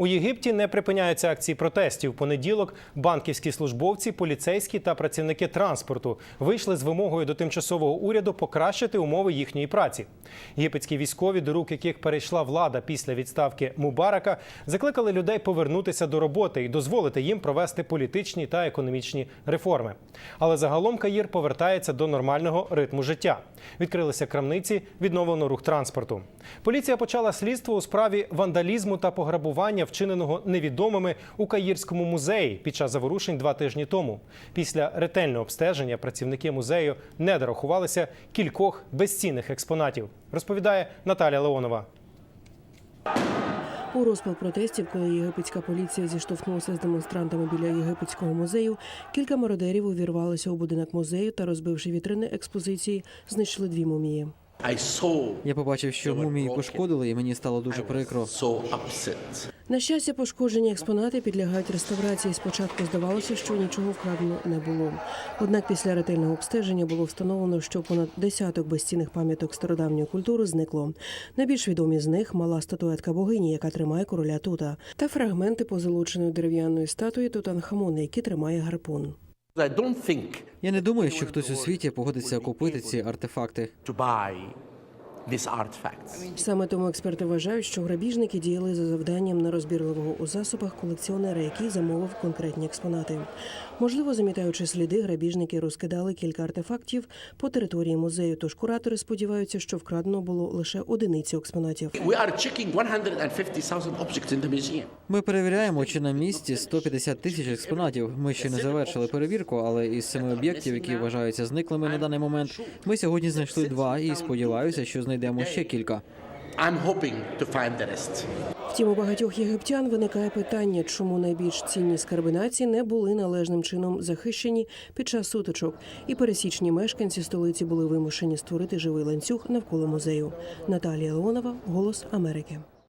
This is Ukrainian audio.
У Єгипті не припиняються акції протестів. Понеділок банківські службовці, поліцейські та працівники транспорту вийшли з вимогою до тимчасового уряду покращити умови їхньої праці. Єгипетські військові, до рук яких перейшла влада після відставки Мубарака, закликали людей повернутися до роботи і дозволити їм провести політичні та економічні реформи. Але загалом Каїр повертається до нормального ритму життя. Відкрилися крамниці, відновлено рух транспорту. Поліція почала слідство у справі вандалізму та пограбування, вчиненого невідомими у Каїрському музеї під час заворушень два тижні тому. Після ретельного обстеження працівники музею не дорахувалися кількох безцінних експонатів. Розповідає Наталя Леонова. У розпал протестів, коли єгипетська поліція зіштовхнулася з демонстрантами біля єгипетського музею, кілька мародерів увірвалися у будинок музею та, розбивши вітрини експозиції, знищили дві мумії. Я побачив, що мумії пошкодили, і мені стало дуже прикро. На щастя, пошкоджені експонати підлягають реставрації. Спочатку здавалося, що нічого вкрадено не було. Однак після ретельного обстеження було встановлено, що понад десяток безцінних пам'яток стародавньої культури зникло. Найбільш відомі з них мала статуетка богині, яка тримає короля Тута, та фрагменти позолоченої дерев'яної статуї Тутанхамона, які тримає гарпун. Я не думаю, що хтось у світі погодиться купити ці артефакти. These artifacts. Саме тому експерти вважають, що грабіжники діяли за завданням нерозбірливого у засобах колекціонера, який замовив конкретні експонати. Можливо, замітаючи сліди, грабіжники розкидали кілька артефактів по території музею. Тож куратори сподіваються, що вкрадено було лише одиниці експонатів. We are checking 150,000 objects in the museum. Ми перевіряємо, чи на місці 150 тисяч експонатів. Ми ще не завершили перевірку, але із семи об'єктів, які вважаються зниклими на даний момент, ми сьогодні знайшли два і сподіваюся, що знайдемо ще кілька. Втім, у багатьох єгиптян виникає питання, чому найбільш цінні скарби нації не були належним чином захищені під час сутичок, і пересічні мешканці столиці були вимушені створити живий ланцюг навколо музею. Наталія Леонова, Голос Америки.